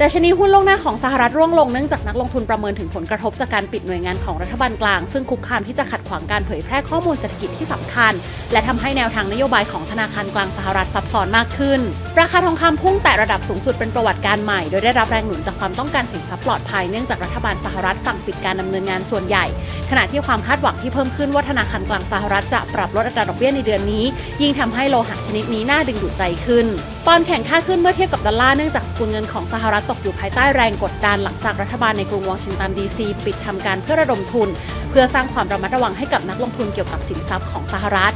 ดัชนีหุ้นโลกหน้าของสหรัฐร่วงลงเนื่องจากนักลงทุนประเมินถึงผลกระทบจากการปิดหน่วยงานของรัฐบาลกลาง ซึ่งคุกคามที่จะขัดขวางการเผยแพร่ข้อมูลเศรษฐกิจที่สำคัญ และทำให้แนวทางนโยบายของธนาคารกลางสหรัฐซับซ้อนมากขึ้น ราคาทองคำพุ่งแต่ระดับสูงสุดเป็นประวัติการใหม่ โดยได้รับแรงหนุนจากความต้องการสินทรัพย์ปลอดภัยเนื่องจากรัฐบาลสหรัฐสั่งปิดการดำเนินงานส่วนใหญ่ ขณะที่ความคาดหวังที่เพิ่มขึ้นว่าธนาคารกลางสหรัฐจะปรับลดอัตราดอกเบี้ยในเดือนนี้ ยิ่งทำให้โลหะชนิดนี้น่าดึงดูดใจขึ้น ปอนด์แข่งค่าขึ้นเมื่อเทียบกับดอลลาร์เนื่องจากสกุลเงินของสหรัฐตกอยู่ภายใต้แรงกดดันหลังจากรัฐบาลในกรุงวอชิงตันดีซีปิดทำการเพื่อระดมทุน เพื่อสร้างความระมัดระวังให้กับนักลงทุนเกี่ยวกับสินทรัพย์ของสหรัฐ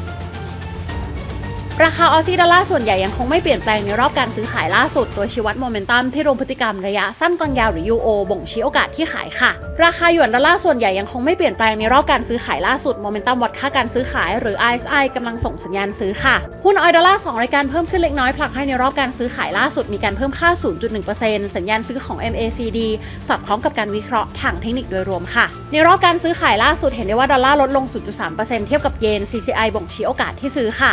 ราคาออซซี่ดอลลาร์ส่วนใหญ่ยังคงไม่เปลี่ยนแปลงในรอบการซื้อขายล่าสุดโดยชี้วัดโมเมนตัมที่รวมพฤติกรรมระยะสั้นกลางยาวหรือ UO บ่งชี้โอกาสที่ขายค่ะ ราคาหยวนดอลลาร์ส่วนใหญ่ยังคงไม่เปลี่ยนแปลงในรอบการซื้อขายล่าสุดโมเมนตัมวัดค่าการซื้อขายหรือ RSI กำลังส่งสัญญาณซื้อค่ะ หุ้นออยดอลลาร์2รายการเพิ่มขึ้นเล็กน้อยผลักให้ในรอบการซื้อขายล่าสุดมีการเพิ่มค่า 0.1%สัญญาณซื้อของ MACD สอดคล้องกับการวิเคราะห์ทางเทคนิคโดยรวมค่ะ ในรอบการซื้อขายล่าสุดเห็นได้ว่าดอลลาร์ลดลง 0.3%เทียบกับเยน CCI บ่งชี้โอกาสที่ซื้อค่ะ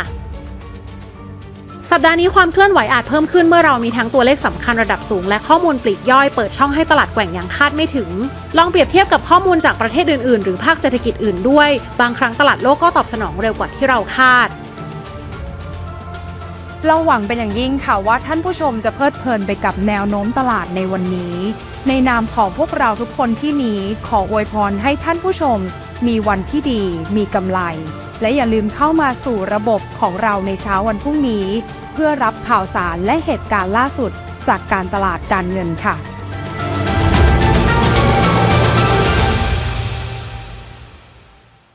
สัปดาห์นี้ความเคลื่อนไหวอาจเพิ่มขึ้นเมื่อเรามีทั้งตัวเลขสำคัญระดับสูง และข้อมูลปลีกย่อยเปิดช่องให้ตลาดแกว่งอย่างคาดไม่ถึง ลองเปรียบเทียบกับข้อมูลจากประเทศอื่นๆ หรือภาคเศรษฐกิจอื่นด้วย บางครั้งตลาดโลกก็ตอบสนองเร็วกว่าที่เราคาด เราหวังเป็นอย่างยิ่งค่ะว่าท่านผู้ชมจะเพลิดเพลินไปกับแนวโน้มตลาดในวันนี้ ในนามของพวกเราทุกคนที่นี้ขออวยพรให้ท่านผู้ชม มีวันที่ดี มีกำไร และอย่าลืมเข้ามาสู่ระบบของเราในเช้าวันพรุ่งนี้ เพื่อรับข่าวสารและเหตุการณ์ล่าสุดจากการตลาดการเงินค่ะ